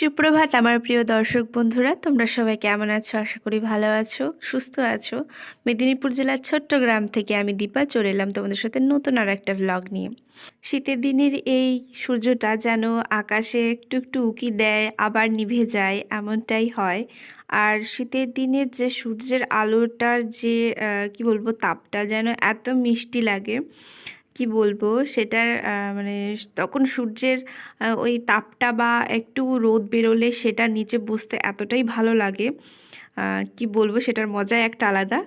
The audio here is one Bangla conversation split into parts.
সুপ্রভাত, আমার প্রিয় দর্শক বন্ধুরা, তোমরা সবাই কেমন আছো? আশা করি ভালো আছো, সুস্থ আছো। মেদিনীপুর জেলার ছোট্ট গ্রাম থেকে আমি দীপা চলে এলাম তোমাদের সাথে নতুন আর একটা ভ্লগ নিয়ে। শীতের দিনের এই সূর্যটা যেন আকাশে একটু একটু উকি দেয়, আবার নিভে যায়, এমনটাই হয়। আর শীতের দিনের যে সূর্যের আলোটার যে কি বলব, তাপটা যেন এত মিষ্টি লাগে। কি বলব? সেটার মানে তখন সূর্যের ওই তাপটা বা একটু রোদ বেরোলে সেটা নিচে বসতে এতটাই ভালো লাগে কি বলব? সেটার মজাই একটা আলাদা।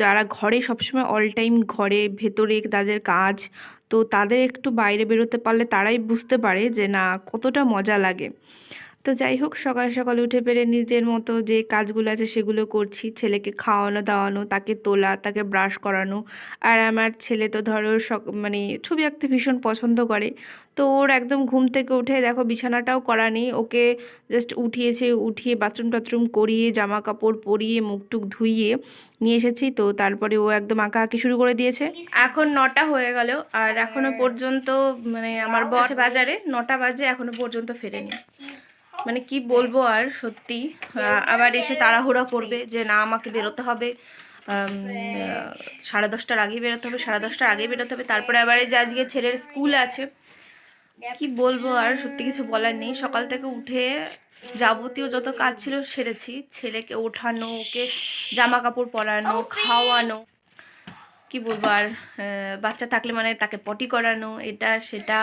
যারা ঘরে সবসময় অল টাইম ঘরে ভেতরে তাদের কাজ, তো তাদের একটু বাইরে বেরোতে পারলে তারাই বুঝতে পারে যে না, কতটা মজা লাগে। তো যাই হোক সকাল সকাল উঠে পেরে নিজের মতো যে কাজগুলো আছে সেগুলো করছি। ছেলেকে খাওয়ানো দাওয়ানো তাকে তোলা তাকে ব্রাশ করানো। আর আমার ছেলে তো ধরো সক মানে ছবি আঁকতে ভীষণ পছন্দ করে। তো ওর একদম ঘুম থেকে উঠে দেখো বিছানাটাও করা নেই। ওকে জাস্ট উঠিয়েছে উঠিয়ে বাথরুম টাথরুম করিয়ে জামা কাপড় পরিয়ে মুখ টুক ধুইয়ে নিয়ে এসেছি। তো তারপরে ও একদম আঁকা আঁকি শুরু করে দিয়েছে। এখন নটা হয়ে গেল আর এখনও পর্যন্ত মানে আমার বর বাজারে নটা বাজে এখনও পর্যন্ত ফেরেনি। মানে কি বলব আর সত্যি আবার এসে তাড়াহুড়া করবে যে না আমাকে বেরোতে হবে। সাড়ে দশটার আগেই বেরোতে হবে সাড়ে দশটার আগেই বেরোতে হবে। তারপরে আবার যে আজকে ছেলের স্কুল আছে কি বলব আর সত্যি কিছু বলার নেই। সকাল থেকে উঠে যাবতীয় যত কাজ ছিল সেরেছি। ছেলেকে ওঠানো ওকে জামা কাপড় পরানো খাওয়ানো কি বলব আর বাচ্চা থাকলে মানে তাকে পটি করানো এটা সেটা।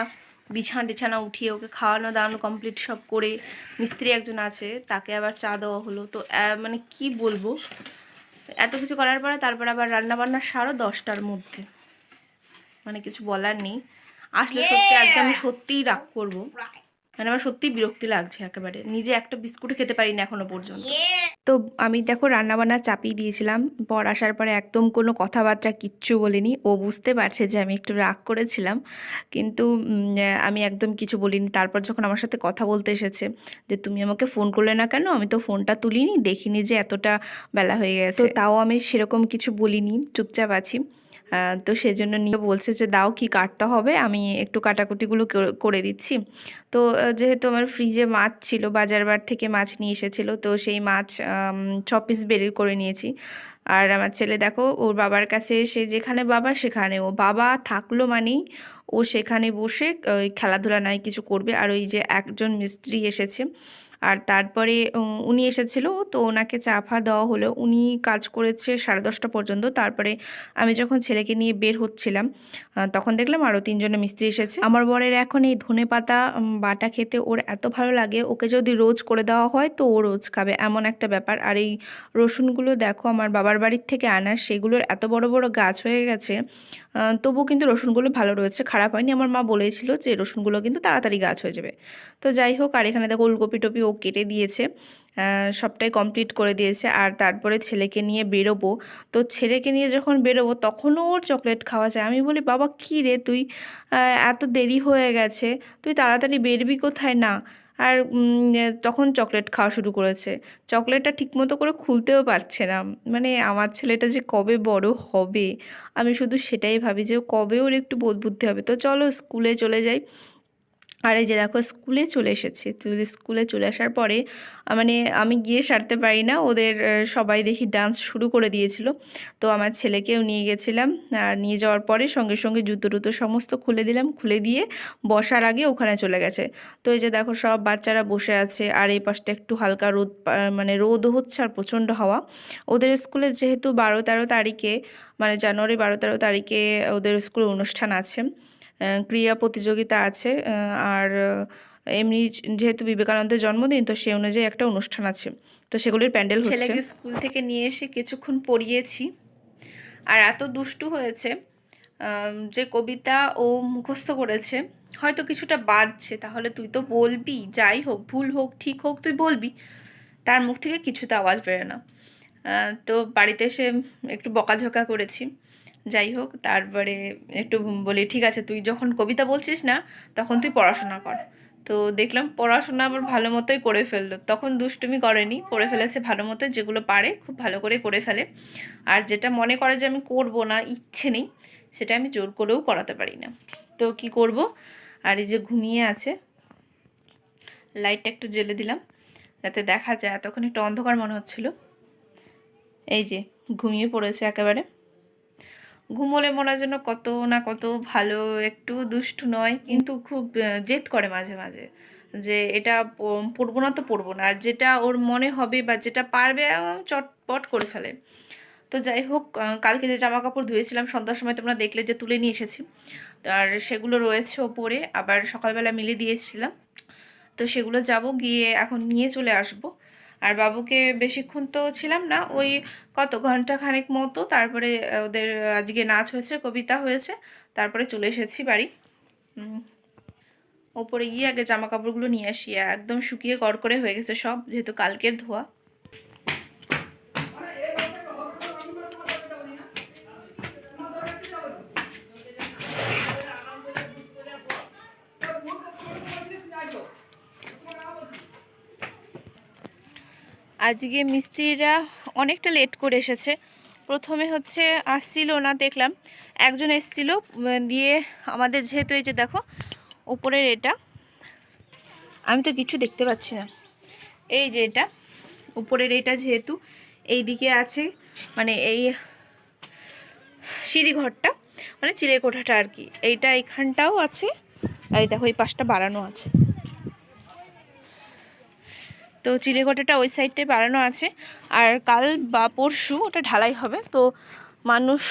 বিছানা টিছানা উঠিয়ে ওকে খাওয়ানো দাওয়ানো কমপ্লিট সব করে মিস্ত্রি একজন আছে তাকে আবার চা দেওয়া হলো। তো মানে কি বলব? এত কিছু করার পরে তারপর আবার রান্না বান্না সারো দশটার মধ্যে। মানে কিছু বলার নেই। আসলে সত্যি আজকে আমি সত্যিই রাগ করব। মানে আমার সত্যিই বিরক্তি লাগছে একেবারে। নিজে একটা বিস্কুট খেতে পারি না এখনও পর্যন্ত। তো আমি দেখো রান্নাবান্না চাপিয়ে দিয়েছিলাম। পর আসার পরে একদম কোনো কথাবার্তা কিচ্ছু বলিনি। ও বুঝতে পারছে যে আমি একটু রাগ করেছিলাম। কিন্তু আমি একদম কিছু বলিনি। তারপর যখন আমার সাথে কথা বলতে এসেছে যে তুমি আমাকে ফোন করলে না কেন? আমি তো ফোনটা তুলিনি। দেখিনি যে এতটা বেলা হয়ে গেছে। তাও আমি সেরকম কিছু বলিনি। চুপচাপ আছি। তো সেজন্য নিয়ে বলছে যে, দাও কি কাটতে হবে? আমি একটু কাটাকুটিগুলো করে দিচ্ছি। তো যেহেতু আমার ফ্রিজে মাছ ছিল বাজার বার থেকে মাছ নিয়ে এসেছিল, তো সেই মাছ ছ পিস বের করে নিয়েছি। আর আমার ছেলে, দেখো, ওর বাবার কাছে এসে, যেখানে বাবা, সেখানে। ও বাবা থাকল মানেই ও সেখানে বসে খেলাধুলা নাই কিছু করবে। আর ওই যে একজন মিস্ত্রি এসেছে আর তারপরে উনি এসেছিল, তো ওনাকে চা ফা দেওয়া হলো। উনি কাজ করেছে সাড়ে দশটা পর্যন্ত। তারপরে আমি যখন ছেলেকে নিয়ে বের হচ্ছিলাম তখন দেখলাম আরও তিনজনের মিস্ত্রি এসেছে। আমার বরের এখন এই ধনে পাতা বাটা খেতে ওর এত ভালো লাগে, ওকে যদি রোজ করে দেওয়া হয় তো ও রোজ খাবে, এমন একটা ব্যাপার। আর এই রসুনগুলো দেখো, আমার বাবার বাড়ির থেকে আনা, সেগুলোর এত বড় বড় গাছ হয়ে গেছে তবুও কিন্তু রসুনগুলো ভালো রয়েছে, খারাপ হয়নি। আমার মা বলেছিল যে রসুনগুলো কিন্তু তাড়াতাড়ি গাছ হয়ে যাবে। তো যাই হোক, আর এখানে দেখো ওলকপি টপি ও কেটে দিয়েছে সবটাই কমপ্লিট করে দিয়েছে। আর তারপরে ছেলেকে নিয়ে বেরোবো। তো ছেলেকে নিয়ে যখন বেরোবো, তখনও ওর চকলেট খাওয়া যায়। আমি বলি, বাবা, কী রে তুই? এত দেরি হয়ে গেছে। তুই তাড়াতাড়ি বেরবি কোথায়? না আর তখন চকলেট খাওয়া শুরু করেছে। চকলেটটা ঠিকমতো করে খুলতেও পারছে না। মানে আমার ছেলেটা যে কবে বড় হবে, আমি শুধু সেটাই ভাবি যে কবে ওর একটু বোধ বুদ্ধি হবে। তো চলো স্কুলে চলে যাই। আর এই যে দেখো, স্কুলে চলে এসেছি। তো স্কুলে চলে আসার পরে মানে আমি গিয়ে সারতে পারি না। ওদের সবাই দেখি ডান্স শুরু করে দিয়েছিল। তো আমার ছেলেকেও নিয়ে গেছিলাম। আর নিয়ে যাওয়ার পরে সঙ্গে সঙ্গে জুতো টুতো সমস্ত খুলে দিলাম। খুলে দিয়ে বসার আগে ওখানে চলে গেছে। তো এই যে দেখো, সব বাচ্চারা বসে আছে। আর এই পাশটা একটু হালকা রোদ মানে রোদ হচ্ছে আর প্রচণ্ড হাওয়া। ওদের স্কুলে যেহেতু বারো তেরো তারিখে মানে জানুয়ারি বারো তেরো তারিখে ওদের স্কুলে অনুষ্ঠান আছে। ক্রীড়া প্রতিযোগিতা আছে আর এমনি যেহেতু বিবেকানন্দের জন্মদিন, তো সে অনুযায়ী একটা অনুষ্ঠান আছে। তো সেগুলির প্যান্ডেল হচ্ছে। ছেলেকে স্কুল থেকে নিয়ে এসে কিছুক্ষণ পড়িয়েছি। আর এত দুষ্টু হয়েছে যে কবিতা ও মুখস্থ করেছে, হয়তো কিছুটা বাজছে। তাহলে তুই তো বলবি, যাই হোক, ভুল হোক, ঠিক হোক, তুই বলবি। তার মুখ থেকে কিছুতে আওয়াজ বেরোয় না। তো বাড়িতে এসে একটু বকাঝকা করেছি। যাই হোক, তারপরে একটু বলি, ঠিক আছে, তুই যখন কবিতা বলছিস না, তখন তুই পড়াশোনা কর। তো দেখলাম পড়াশোনা আবার ভালো মতোই করে ফেলল। তখন দুষ্টুমি করেনি, করে ফেলেছে ভালো মতো যেগুলো পারে খুব ভালো করে করে ফেলে। আর যেটা মনে করে যে আমি করব না, ইচ্ছে নেই, সেটা আমি জোর করেও করাতে পারি না। তো কি করব? আর এই যে ঘুমিয়ে আছে, লাইটটা একটু জ্বেলে দিলাম, যাতে দেখা যায়। এতক্ষণ একটু অন্ধকার মনে হচ্ছিল। এই যে, ঘুমিয়ে পড়েছে একেবারে। ঘুমোলে মনে জন্য কত না কত ভালো, একটু দুষ্টু নয়, কিন্তু খুব জেদ করে মাঝে মাঝে যে এটা পড়ব না তো পড়ব না। আর যেটা ওর মনে হবে বা যেটা পারবে চটপট করে ফেলে। তো যাই হোক কালকে যে জামা কাপড় ধুয়েছিলাম, সন্ধ্যার সময় তোমরা দেখলে যে তুলে নিয়ে এসেছি। আর সেগুলো রয়েছে ওপরে, আবার সকালবেলা মিলে দিয়েছিলাম। তো সেগুলো যাব গিয়ে এখন নিয়ে চলে আসব। আর বাবুকে বেশিক্ষণ তো ছিলাম না, ওই কত ঘণ্টা খানেক মতো, তারপরে ওদের আজকে নাচ হয়েছে, কবিতা হয়েছে, তারপরে চলে এসেছি বাড়ি। ওপরে গিয়ে আগে জামা কাপড়গুলো নিয়ে আসি, একদম শুকিয়ে কড়কড়ে হয়ে গেছে সব, যেহেতু কালকের ধোয়া। আজকে মিস্ত্রিরা অনেকটা লেট করে এসেছে। প্রথমে হচ্ছে আসছিল না, দেখলাম একজন এসছিল দিয়ে আমাদের যেহেতু এই যে দেখো ওপরের এটা, আমি তো কিছু দেখতে পাচ্ছি না। এই যে এটা, উপরের এটা যেহেতু এই দিকে আছে মানে এই সিঁড়ি ঘরটা মানে চিড়ে কোঠাটা আর কি। এইটা এখানটাও আছে, আর দেখো এই পাশটা বাড়ানো আছে। তো চিলেকোটাটা ওই সাইডটায় বাড়ানো আছে। আর কাল বা পরশু ওটা ঢালাই হবে, তো মানুষ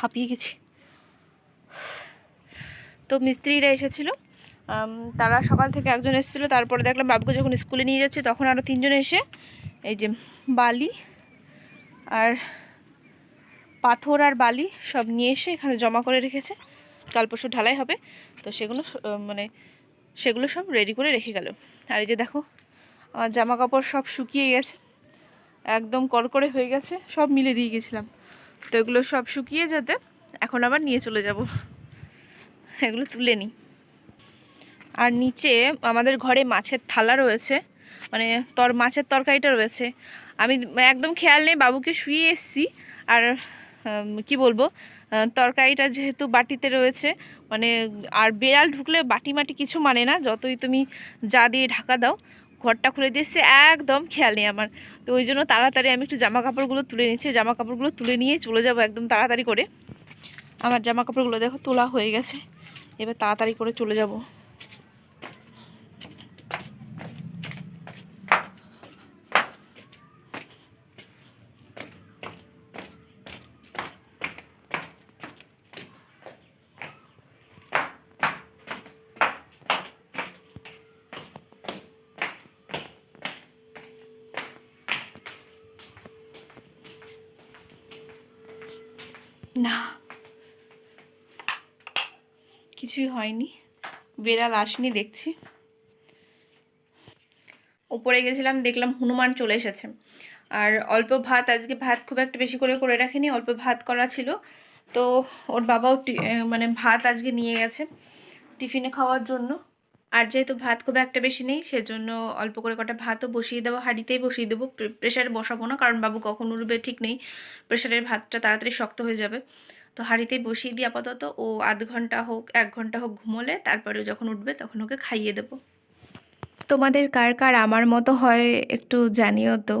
হাঁপিয়ে গেছে। তো মিস্ত্রিরা এসেছিল। তারা সকাল থেকে একজন এসেছিল, তারপরে দেখলাম বাবুকে যখন স্কুলে নিয়ে যাচ্ছে, তখন আরও তিনজন এসে, এই যে বালি আর পাথর আর বালি সব নিয়ে এসে এখানে জমা করে রেখেছে। কাল পরশু ঢালাই হবে, তো সেগুলো মানে সেগুলো সব রেডি করে রেখে গেল। আর এই যে দেখো, আমার জামা কাপড় সব শুকিয়ে গেছে। একদম কড়কড়ে হয়ে গেছে, সব মিলে দিয়ে গেছিলাম। তো এগুলো সব শুকিয়ে যেতে এখন আবার নিয়ে চলে যাব। এগুলো তুলে নিই। আর নিচে আমাদের ঘরে মাছের থালা রয়েছে মানে তর, মাছের তরকারিটা রয়েছে। আমি একদম খেয়াল নেই, বাবুকে শুয়ে এসছি। আর কি বলব তরকারিটা যেহেতু বাটিতে রয়েছে মানে আর বেড়াল ঢুকলে বাটি মাটি কিছু মানে না, যতই তুমি যা দিয়ে ঢাকা দাও, ঘরটা খুলে দিয়েছে একদম খেয়াল নেই আমার। তো ওই জন্য তাড়াতাড়ি আমি একটু জামা কাপড়গুলো তুলে নিচ্ছি। জামা কাপড়গুলো তুলে নিয়ে চলে যাব একদম তাড়াতাড়ি করে। আমার জামা কাপড়গুলো দেখো তোলা হয়ে গেছে। এবার তাড়াতাড়ি করে চলে যাব। না। কিছুই হয়নি। বেড়াল আসেনি, দেখছি। উপরে গেছিলাম, দেখলাম হনুমান চলে এসেছে। আর অল্প ভাত, আজকে ভাত খুব একটা বেশি করে করে রাখিনি, অল্প ভাত করা ছিল। তো ওর বাবাও মানে ভাত আজকে নিয়ে গেছে টিফিনে খাওয়ার জন্য। আর যেহেতু ভাত খুব একটা বেশি নেই, সেজন্য অল্প করে কটা ভাতও বসিয়ে দেবো, হাঁড়িতেই বসিয়ে দেবো। প্রেশারে বসাবো না, কারণ বাবু কখন উঠবে ঠিক নেই। প্রেশারের ভাতটা তাড়াতাড়ি শক্ত হয়ে যাবে। তো হাঁড়িতেই বসিয়ে দিই আপাতত। ও আধ ঘণ্টা হোক, এক ঘণ্টা হোক ঘুমোলে তারপরে যখন উঠবে তখন ওকে খাইয়ে দেবো। তোমাদের কার কার আমার মতো হয় একটু জানিও তো।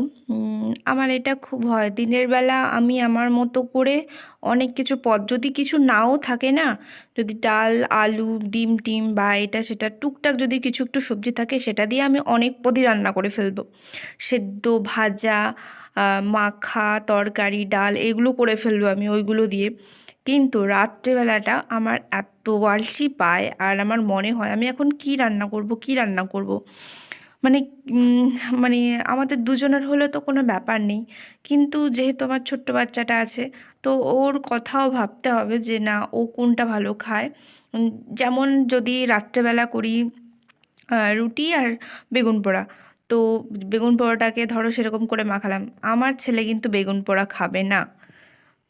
আমার এটা খুব হয়। দিনের বেলা আমি আমার মতো করে অনেক কিছু পদ, যদি কিছু নাও থাকে না, যদি ডাল, আলু, ডিম টিম বা এটা সেটা, টুকটাক যদি কিছু একটু সবজি থাকে, সেটা দিয়ে আমি অনেক পদই রান্না করে ফেলব। সেদ্ধ, ভাজা মাখা, তরকারি, ডাল, এগুলো করে ফেলব আমি ওইগুলো দিয়ে। কিন্তু রাত্রেবেলাটা আমার এত আলসি পায় আর আমার মনে হয় আমি এখন কি রান্না করব, কি রান্না করব? মানে মানে আমাদের দুজনের হলে তো কোনো ব্যাপার নেই। কিন্তু যেহেতু আমার ছোট্ট বাচ্চাটা আছে, তো ওর কথাও ভাবতে হবে যে না, ও কোনটা ভালো খায়। যেমন যদি রাত্রেবেলা করি রুটি আর বেগুন পোড়া। তো বেগুন পোড়াটাকে ধরো সেরকম করে মাখালাম। আমার ছেলে কিন্তু বেগুন পোড়া খাবে না।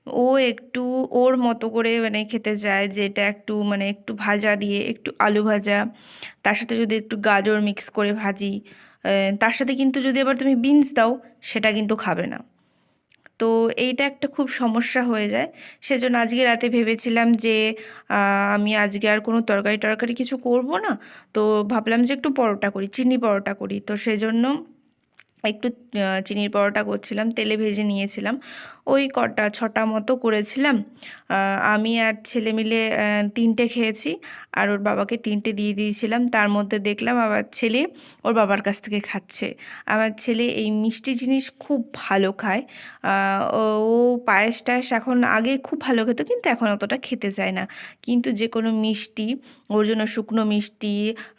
ও একটু ওর মতো করে মানে খেতে চায় যেটা একটু মানে একটু ভাজা দিয়ে একটু আলু ভাজা, তার সাথে যদি একটু গাজর মিক্স করে ভাজি তার সাথে কিন্তু যদি আবার তুমি বিনস দাও, সেটা কিন্তু খাবে না। তো এইটা একটা খুব সমস্যা হয়ে যায়। সেজন্য আজকে রাতে ভেবেছিলাম যে আমি আজকে আর কোনো তরকারি টরকারি কিছু করব না, তো ভাবলাম যে একটু পরোটা করি, চিনি পরোটা করি। তো সেজন্য একটু চিনির পরোটা করছিলাম, তেলে ভেজে নিয়েছিলাম। ওই কটা, ছটা মতো করেছিলাম। আমি আর ছেলে মিলে তিনটে খেয়েছি। আর ওর বাবাকে তিনটে দিয়ে দিয়েছিলাম। তার মধ্যে দেখলাম আবার ছেলে ওর বাবার কাছ থেকে খাচ্ছে। আমার ছেলে এই মিষ্টি জিনিস খুব ভালো খায়। ও পায়েস টায়েস এখন আগে খুব ভালো খেত, কিন্তু এখন অতটা খেতে চায় না। কিন্তু যে কোনো মিষ্টি, ওর জন্য শুকনো মিষ্টি,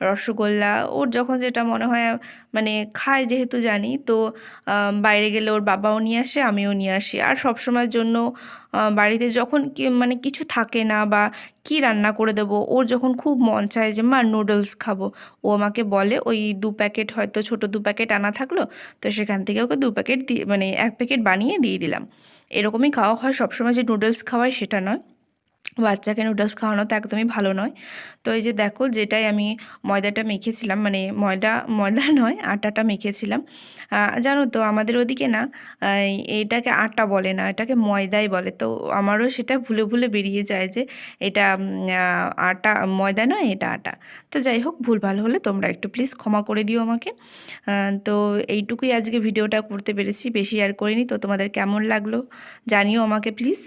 রসগোল্লা, ওর যখন যেটা মনে হয় মানে খায় যেহেতু জানি, তো বাইরে গেলে ওর বাবাও নিয়ে আসে, আমিও নিয়ে আসি। আর সব সময়ের জন্য বাড়িতে যখন মানে কিছু থাকে না বা কি রান্না করে দেব, ওর যখন খুব মন চায় যে, মা নুডলস খাব। ও আমাকে বলে, ওই দু প্যাকেট হয়তো ছোট দু প্যাকেট আনা থাকল, তো সেখান থেকে ওকে দু প্যাকেট দিয়ে মানে এক প্যাকেট বানিয়ে দিয়ে দিলাম। এরকমই খাওয়া হয় সবসময় যে নুডলস খাওয়ায় সেটা নয়। বাচ্চাকে নুডলস খাওয়ানো তো একদমই ভালো নয়। তো এই যে দেখো যেটাই আমি ময়দাটা মেখেছিলাম মানে ময়দা ময়দা নয়, আটাটা মেখেছিলাম। জানো তো আমাদের ওদিকে না এটাকে আটা বলে না, এটাকে ময়দাই বলে। তো আমারও সেটা ভুলে ভুলে বেরিয়ে যায় যে এটা আটা, ময়দা নয়, এটা আটা। তো যাই হোক, ভুল ভালো হলে তোমরা একটু প্লিজ ক্ষমা করে দিও আমাকে। তো এইটুকুই আজকে ভিডিওটা করতে পেরেছি, বেশি আর করিনি। তো তোমাদের কেমন লাগল জানিও আমাকে প্লিজ